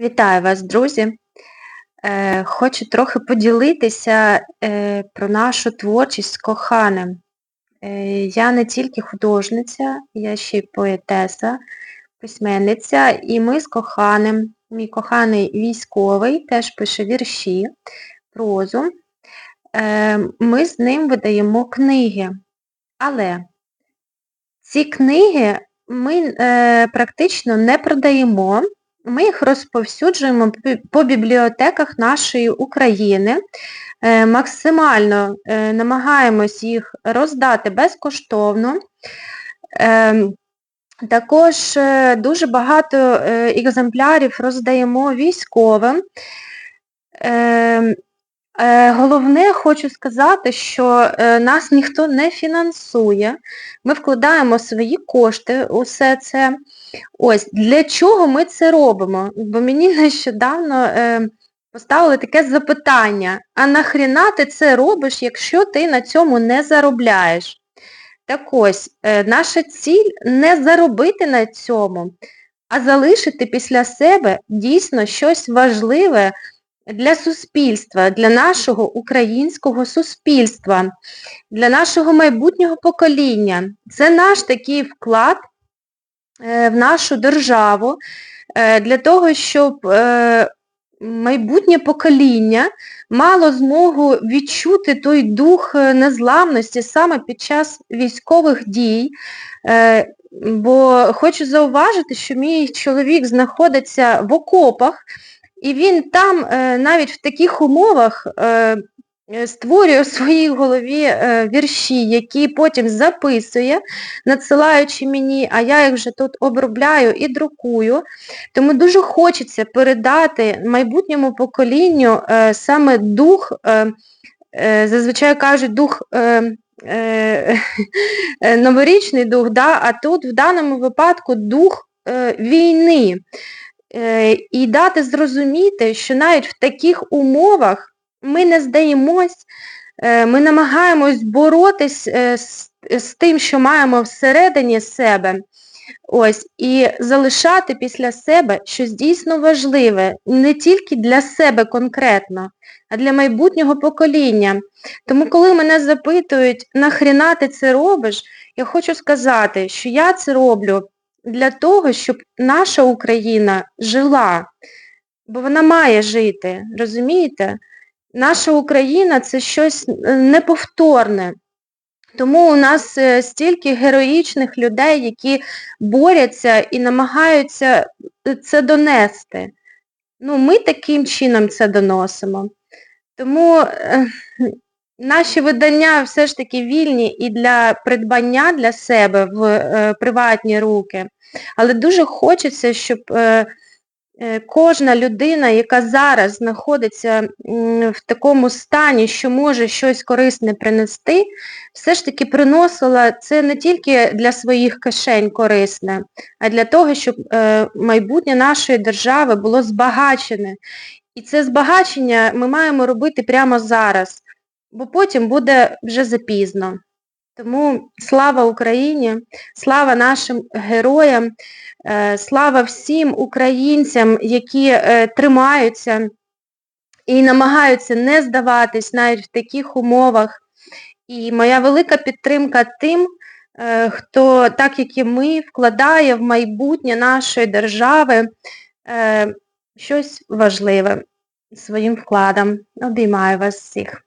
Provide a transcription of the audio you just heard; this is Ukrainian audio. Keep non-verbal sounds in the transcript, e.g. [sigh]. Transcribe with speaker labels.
Speaker 1: Вітаю вас, друзі! Е, Хочу трохи поділитися е, про нашу творчість з коханим. Е, Я не тільки художниця, я ще й поетеса, письменниця, і ми з коханим, мій коханий військовий, теж пише вірші, прозу. Е, Ми з ним видаємо книги. Але ці книги ми е, практично не продаємо. Ми їх розповсюджуємо по бібліотеках нашої України, е, максимально е, намагаємось їх роздати безкоштовно. Ем, також е, дуже багато екземплярів роздаємо військовим. Ем, головне, хочу сказати, що нас ніхто не фінансує. Ми вкладаємо свої кошти, усе це. Ось, для чого ми це робимо? Бо мені [laughs] нещодавно е, поставили таке запитання, а нахріна ти це робиш, якщо ти на цьому не заробляєш? Так ось, е, наша ціль не заробити на цьому, а залишити після себе дійсно щось важливе для суспільства, для нашого українського суспільства, для нашого майбутнього покоління. Це наш такий вклад Е, в нашу державу е, для того, щоб е, майбутнє покоління мало змогу відчути той дух незламності саме під час військових дій. Бо хочу зауважити, що мій чоловік знаходиться в окопах, і він там навіть в таких умовах Е, створює в своїй голові е, вірші, які потім записує, надсилаючи мені, а я їх вже тут обробляю і друкую. Тому дуже хочеться передати майбутньому поколінню е, саме дух, зазвичай кажуть, дух. Новорічний дух, да, а тут в даному випадку дух війни. І дати зрозуміти, що навіть в таких умовах ми не здаємось, е, ми намагаємось боротись е, з, з тим, що маємо всередині себе. Ось, І залишати після себе щось дійсно важливе, не тільки для себе конкретно, а для майбутнього покоління. Тому коли мене запитують, нахріна ти це робиш, я хочу сказати, що я це роблю для того, щоб наша Україна жила, бо вона має жити, розумієте? наша Україна це щось е, неповторне. Тому у нас е, стільки героїчних людей, які борються і намагаються е, це донести. Ну, Ми таким чином це доносимо. Тому наші видання все ж таки вільні і для придбання для себе в е, приватні руки. Але дуже хочеться, щоб е, Е, кожна людина, яка зараз знаходиться в такому стані, що може щось корисне принести, все ж таки приносила це не тільки для своїх кишень корисне, а для того, щоб е, майбутнє нашої держави було збагачене. І це збагачення ми маємо робити прямо зараз, бо потім буде вже запізно. Тому слава Україні, слава нашим героям, е, слава всім українцям, які е, тримаються і намагаються не здаватись навіть в таких умовах. І моя велика підтримка тим, е, хто, так як і ми, вкладає в майбутнє нашої держави щось важливе своїм вкладом. Обіймаю вас всіх.